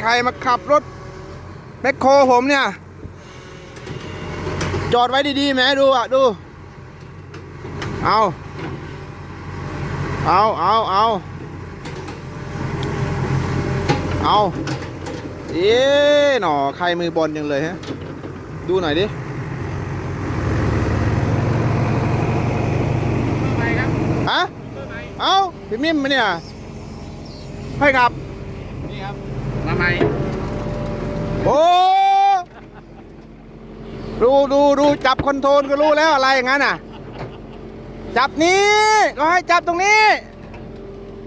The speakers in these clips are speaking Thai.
ใครมาขับรถแมคโครผมเนี่ย จอดไว้ดีๆแหมดูอะ ดู เอาเอาเอาเอาเอาเอ๊ะหนอใครมือบอลจังเลยฮะ ดูหน่อยดิไปครับฮะเบอร์ไหนเอาพี่มิมมาเนี่ยให้ครับนี่ครับ มาใหม่โอ้ดูดูดูจับคอนโทรลก็รู้แล้วอะไรอย่างนั้นน่ะ จับนี้ก็ให้จับตรงนี้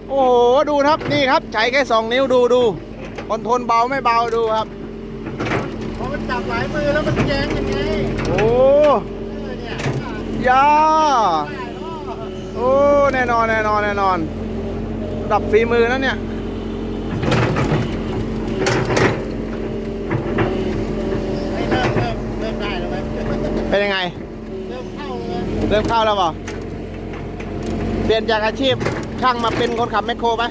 โอ้โหดูครับนี่ครับใช้แค่สองนิ้วดูดูคอนโทรลเบาไม่เบาดูครับพอมันจับหลายมือแล้วมันแย้งยังไงโอ้เออเนี่ยยาได้เนาะโอ้แน่นอนแน่นอนแน่นอนระดับฝีมือนั่นเนี่ยไอ้ เริ่มเริ่มเริ่มได้แล้วไหมเป็นยังไง เริ่มเข้าเลยเริ่มเข้าแล้วเปล่าเปลี่ยนจากอาชีพช่างมาเป็นคนขับแมคโครไหม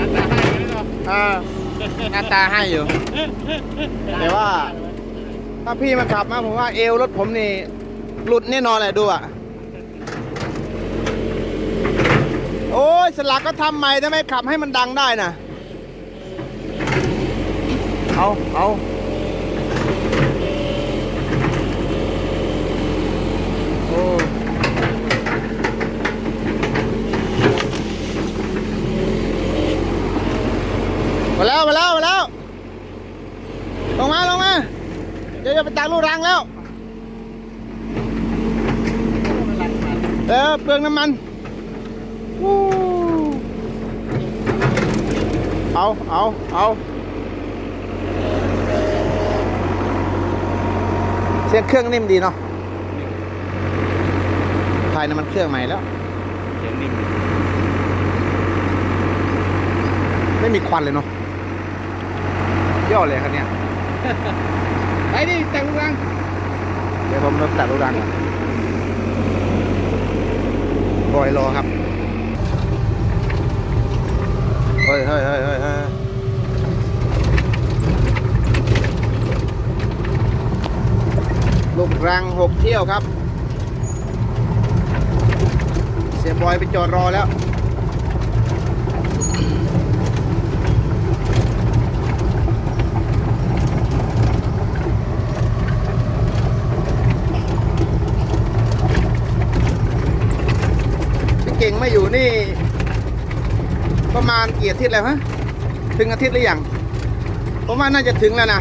รักษาให้ไหมเนาะอ่าหน้าตาให้อยู่ แต่ว่า ถ้าพี่มาขับมาผมว่าเอวรถผมนี่ หลุดแน่นอนเลยดูอะ โอ้ยสลักก็ทำใหม่ทำไมขับให้มันดังได้น่ะ เอาเอาโอ้มาแล้วมาแล้วมาแล้วลงมาลงมาเดี๋ยวจะไปตักลูกรังแล้ว เออเปลืองน้ำมันวู้เอาเอาเอา สียงเครื่องนิ่มดีเนาะถ่ายน้ำมันเครื่องใหม่แล้วเสียงนิ่มไม่มีควันเลยเนาะยอดเลยครับเนี่ยไปดิแต่งรัง เดี๋ยวผมรถตัดลูกรังก่อนบอยรอครับ เฮ้ยเฮ้ยเฮ้ยเฮ้ยเฮ้ยลูก รังหกเที่ยวครับ เสียบอยไปจอดรอแล้วพี่เก่งไม่อยู่นี่ ประมาณกี่อาทิตย์แล้วฮะ ถึงอาทิตย์หรือยังผมว่าน่าจะถึงแล้วนะ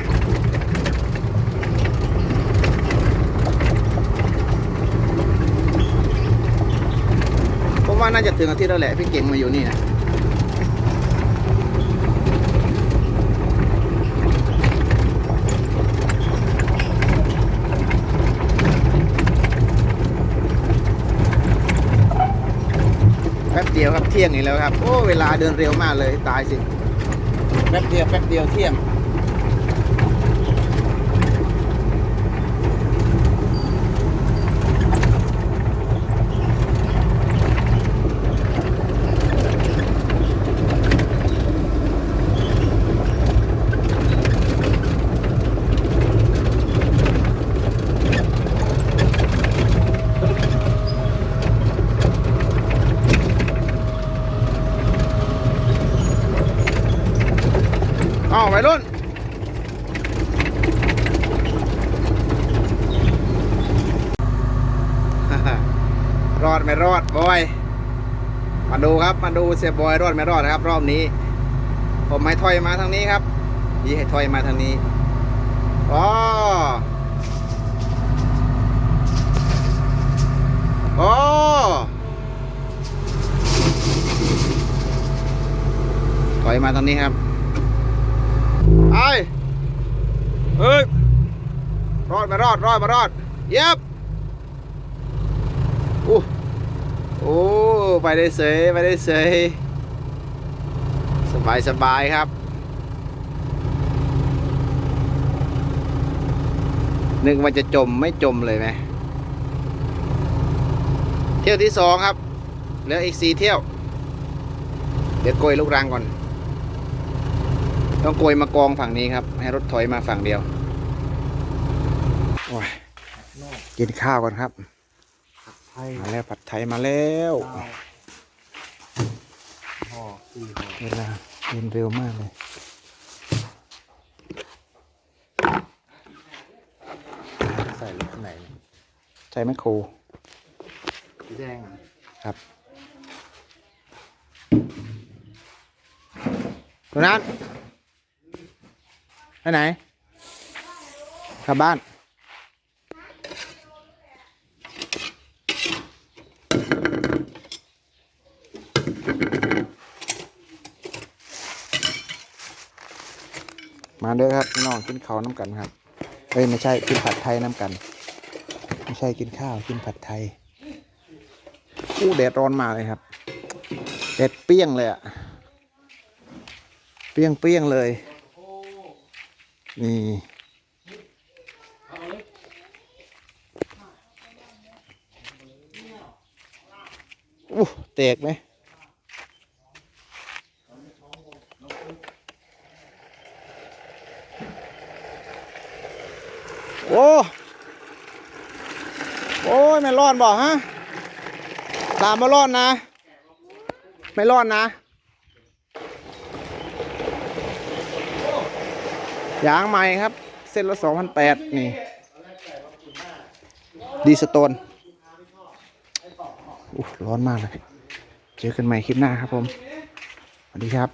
ผมว่า น่าจะถึงอาทิตย์แล้วแหละพี่เก่งมาอยู่นี่นะแป๊บเดียวครับเที่ยงอีกแล้วครับ โอ้เวลาเดินเร็วมากเลยตายสิ แป๊บเดียวแป๊บเดียวเที่ยง อ้าววัยรุ่น รอดไม่รอดบอย มาดูครับ มาดูเสียบอยรอดไม่รอดนะครับ รอบนี้ ผมให้ถอยมาทางนี้ครับยี่ให้ถอยมาทางนี้อ๋อโอ้ถอยมาทางนี้ครับไอ้เฮ้ยรอดมารอด รอดมารอด เย็บอู้ โอ้ไปได้เสยไปได้เสยสบายสบายครับนึกว่าจะจมไม่จมเลยไหมเที่ยวที่สองครับเหลืออีกสี่เที่ยว เดี๋ยวโกยลูกรังก่อน ต้องโกยมากองฝั่งนี้ครับ ให้รถถอยมาฝั่งเดียวโอ้ยกินข้าวก่อนครับ ไทยมาแล้วผัดไทยมาแล้วห่อสี่ห่อเวลาเดินเร็วมากเลยใส่รถไหนใช่ไหมครูสีแดงอะครับตรงนั้นไปไหนกลับบ้าน มาเด้อครับพี่น้องกินข้าวน้ำกันครับเอ้ยไม่ใช่กินผัดไทยน้ำกัน ไม่ใช่กินข้าวกินผัดไทยอู้แดดร้อนมาเลยครับแดดเปรี้ยงเลยอะเปรี้ยงเปรี้ยงเลย นี่อู้แตกไหม โอ้โอ้ยไม่รอนบอกฮะตามมารอนนะ ไม่รอนนะยางใหม่ครับ เส้นละสองพันแปดนี่ ดีสโตนร้อนมากเลย เจอกันใหม่คลิปหน้าครับผม สวัสดีครับ